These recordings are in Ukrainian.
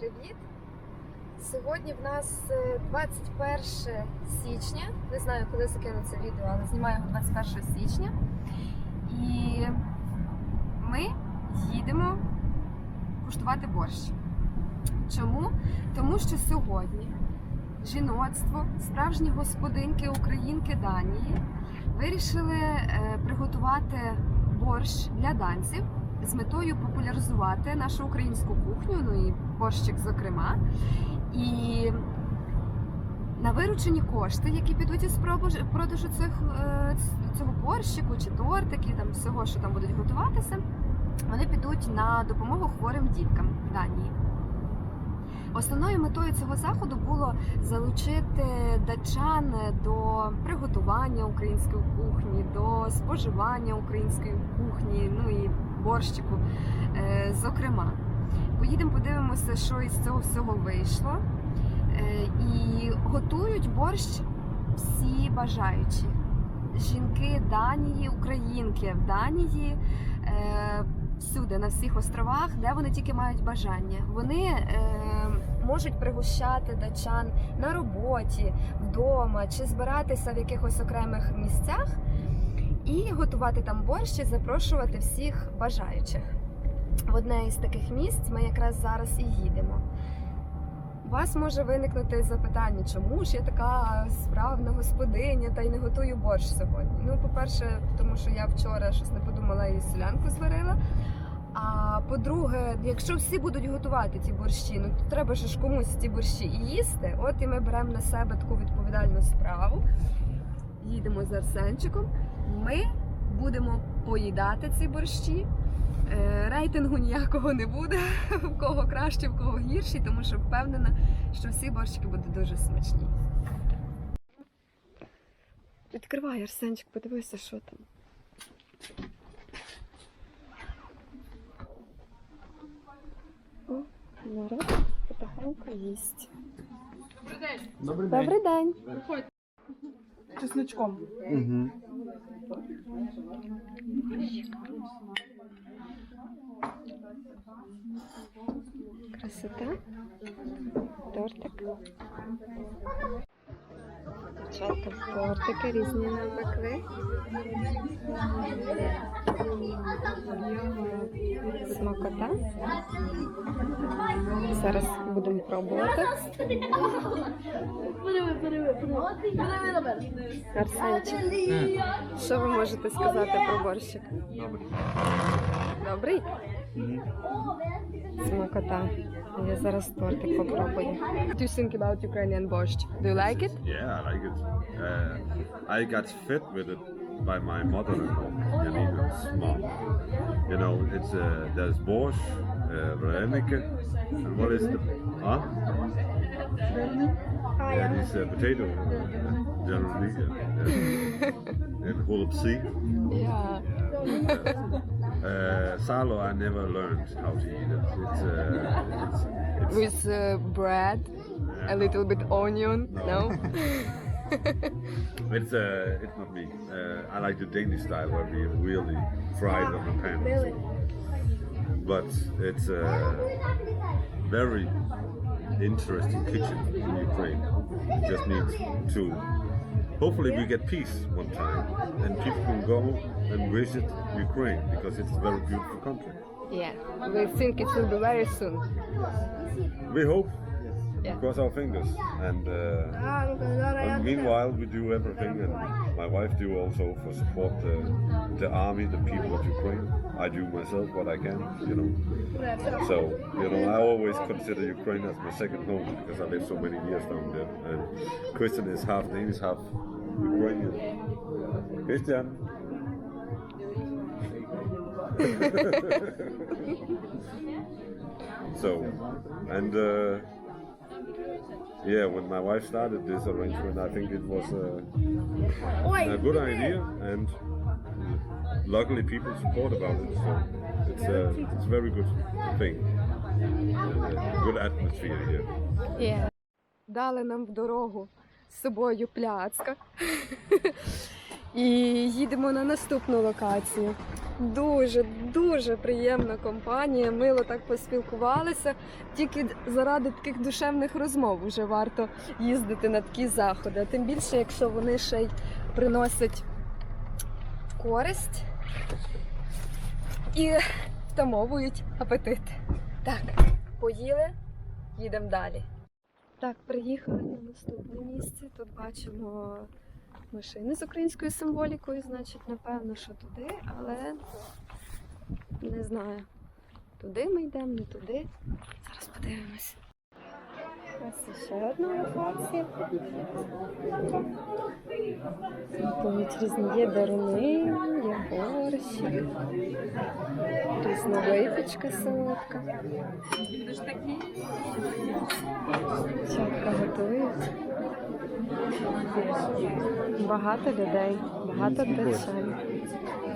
привіт! Сьогодні в нас е, 21 січня. Не знаю, коли закину це відео, але знімаю його 21 січня. І ми їдемо куштувати борщ. Чому? Тому що сьогодні жіноцтво, справжні господинки українки Данії вирішили е, приготувати борщ для данців з метою популяризувати нашу українську кухню, ну і борщик, зокрема. І на виручені кошти, які підуть із продажу- цих, е, цього борщику чи тортики, там всього, що там будуть готуватися, вони підуть на допомогу хворим діткам в Данії. Основною метою цього заходу було залучити датчан до приготування української кухні, до споживання української кухні, ну і борщику, е, зокрема. Поїдемо, подивимося, що із цього всього вийшло. Е, І готують борщ всі бажаючі. Жінки Данії, українки в Данії, е, всюди, на всіх островах, де вони тільки мають бажання. Вони можуть пригощати датчан на роботі, вдома чи збиратися в якихось окремих місцях і готувати там борщ і запрошувати всіх бажаючих. В одне із таких місць ми якраз зараз і їдемо. У вас може виникнути запитання, чому ж я така справна господиня та й не готую борщ сьогодні. Ну, по-перше, тому що я вчора щось не подумала і селянку зварила. А по-друге, якщо всі будуть готувати ці борщі, ну то треба ж комусь ці борщі і їсти. От і ми беремо на себе таку відповідальну справу. Їдемо з Арсенчиком. Ми будемо поїдати ці борщі. Е, Рейтингу ніякого не буде, в кого краще, в кого гірші, тому що впевнена, що всі борщики будуть дуже смачні. Відкривай, Арсенчик, подивися, що там. О, народ потихеньку їсть. Добрий день. Добрий день. Чесночком. Угу. Красота. Тортик. Дівчатка тортики різні нам пекли. Смакота. Зараз будемо пробувати. Арсенчик, що ви можете сказати про борщик? Добрий. Добрий? Угу. Смакота. Я зараз тортик попробую. What do you think about Ukrainian borscht? Do you like it? Yeah, I like it. Uh, I got fed with it by my mother-in-law, Janina's mom. You know, it's uh, there's borscht, uh, renike, and what is the huh? Yeah, this uh, potato, uh, generally, uh, and holopsi. Yeah. Uh, salo, I never learned how to eat it. It's, uh, it's, it's With uh, bread, a little bit onion, no? It's uh, it's not me. Uh, I like the Danish style where we really fry it on the pan. But it's a very interesting kitchen in Ukraine. We just need to. Hopefully, we get peace one time, and people can go and visit Ukraine because it's a very beautiful country. yeah. We think it will be very soon. We hope. Yeah. Cross our fingers. And, uh, and meanwhile, we do everything, and my wife do also for support the, the army, the people of Ukraine. I do myself what I can, you know. So, you know, I always consider Ukraine as my second home because I lived so many years down there. And Christian is half Danish, half Ukrainian. Christian. so, and uh, yeah, when my wife started this arrangement, I think it was a, a good idea, and luckily people support about it. So it's a it's a very good thing, Uh, good atmosphere here. Yeah. Дали нам в дорогу з собою пляцка. І їдемо на наступну локацію. Дуже, дуже приємна компанія. Мило так поспілкувалися. Тільки заради таких душевних розмов вже варто їздити на такі заходи. Тим більше, якщо вони ще й приносять користь і втамовують апетит. Так, поїли, їдемо далі. Так, приїхали на наступне місце. Тут бачимо машини з українською символікою, значить, напевно, що туди, але не знаю. Туди ми йдемо, не туди. Зараз подивимось. Ось ще одна локація. Тут різні є даруни, є борщі, різна випічка солодка. Дівчатка готують. Багато людей, багато речей.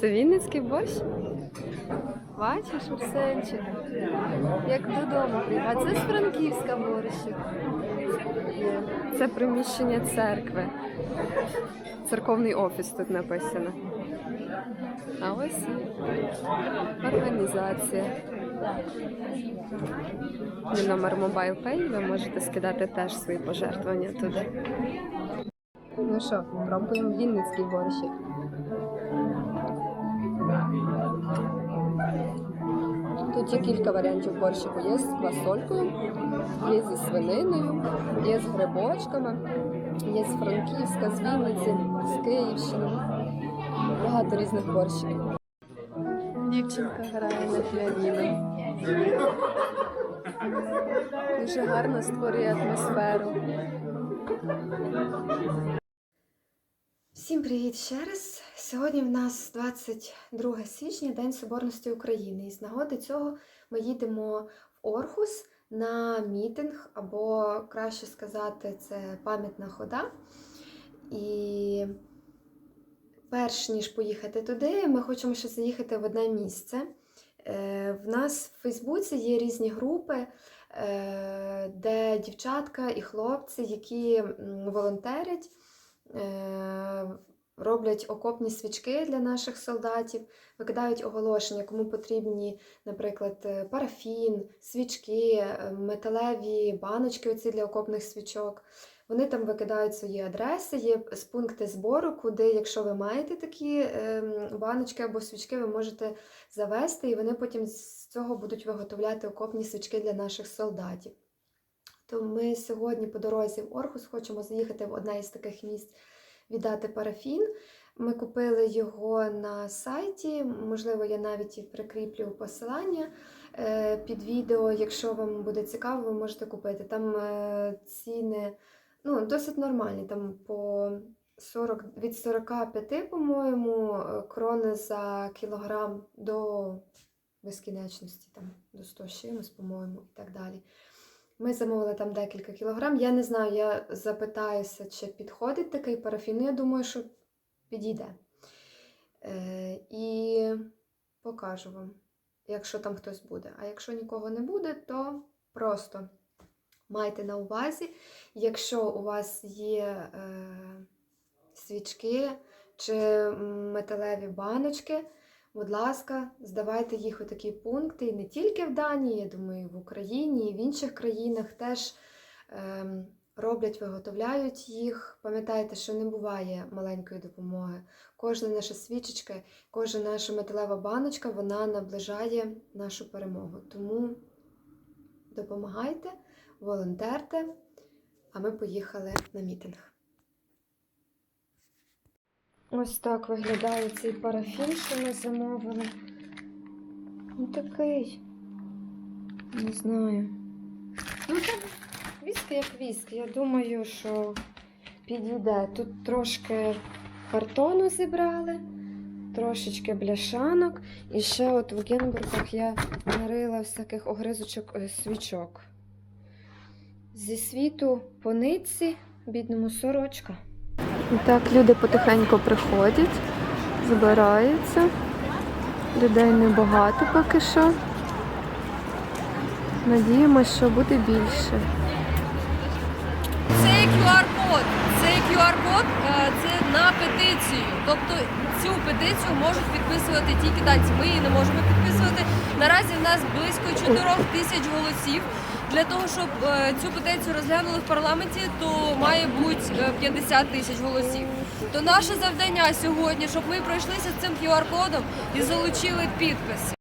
Це Вінницький борщ? Бачиш, Арсенчик? Як додому. А це з Франківська борщик. Це приміщення церкви. Церковний офіс тут написано. А ось і організація. Є номер Mobile Pay, ви можете скидати теж свої пожертвування туди. Ну що, пробуємо Вінницький борщик. Є кілька варіантів борщику. Є з квасолькою, є зі свининою, є з грибочками, є з Франківська, з Вінниці, з Київщини. Багато різних борщиків. Дівчинка грає на піаніно. Дуже гарно створює атмосферу. Всім привіт ще раз. Сьогодні в нас 22 січня, День Соборності України. І з нагоди цього ми їдемо в Орхус на мітинг, або краще сказати, це пам'ятна хода. І перш ніж поїхати туди, ми хочемо ще заїхати в одне місце. Е, В нас в Фейсбуці є різні групи, е, де дівчатка і хлопці, які волонтерять, е, роблять окопні свічки для наших солдатів, викидають оголошення, кому потрібні, наприклад, е, парафін, свічки, е, металеві баночки оці для окопних свічок. Вони там викидають свої адреси, є з пункти збору, куди, якщо ви маєте такі ем, баночки або свічки, ви можете завести, і вони потім з цього будуть виготовляти окопні свічки для наших солдатів. То ми сьогодні по дорозі в Орхус хочемо заїхати в одне із таких місць, віддати парафін. Ми купили його на сайті, можливо, я навіть і прикріплю посилання е, під відео. Якщо вам буде цікаво, ви можете купити. Там е, ціни ну, досить нормальні, там по 40, від 45, по-моєму, е, крони за кілограм до безкінечності, там, до 100 чимось, по-моєму, і так далі. Ми замовили там декілька кілограм. Я не знаю, я запитаюся, чи підходить такий парафін. Я думаю, що підійде. Е, і покажу вам, якщо там хтось буде. А якщо нікого не буде, то просто майте на увазі, якщо у вас є е, свічки чи металеві баночки, будь ласка, здавайте їх у такі пункти. І не тільки в Данії, я думаю, в Україні, і в інших країнах теж ем, роблять, виготовляють їх. Пам'ятайте, що не буває маленької допомоги. Кожна наша свічечка, кожна наша металева баночка, вона наближає нашу перемогу. Тому допомагайте, волонтерте, а ми поїхали на мітинг. Ось так виглядає цей парафін, що ми замовили. Ну такий. Не знаю. Ну так, віск як віск. Я думаю, що підійде. Тут трошки картону зібрали, трошечки бляшанок. І ще от в Генбургах я нарила всяких огризочок е, свічок. Зі світу по нитці, бідному сорочка. І так, люди потихеньку приходять, збираються. Людей небагато поки що. Надіємося, що буде більше. Це QR-код. Це QR-код е, це на петицію. Тобто цю петицію можуть підписувати тільки данці. Ми її не можемо підписувати. Наразі в нас близько 4 тисяч голосів. Для того, щоб е, цю петицію розглянули в парламенті, то має бути е, 50 тисяч голосів. То наше завдання сьогодні, щоб ми пройшлися цим QR-кодом і залучили підписи.